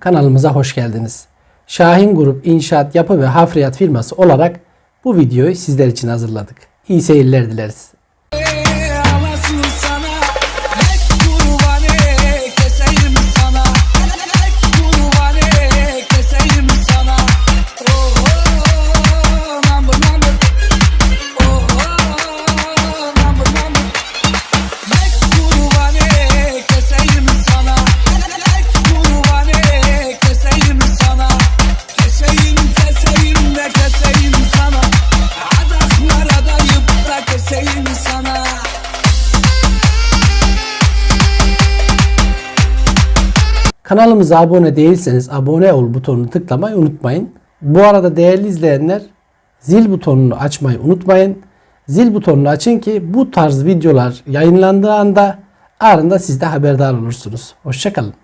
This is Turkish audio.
Kanalımıza hoş geldiniz. Şahin Grup İnşaat Yapı ve Hafriyat firması olarak bu videoyu sizler için hazırladık. İyi seyirler dileriz. Kanalımıza abone değilseniz abone ol butonunu tıklamayı unutmayın. Bu arada değerli izleyenler zil butonunu açmayı unutmayın. Zil butonunu açın ki bu tarz videolar yayınlandığı anda anında siz de haberdar olursunuz. Hoşçakalın.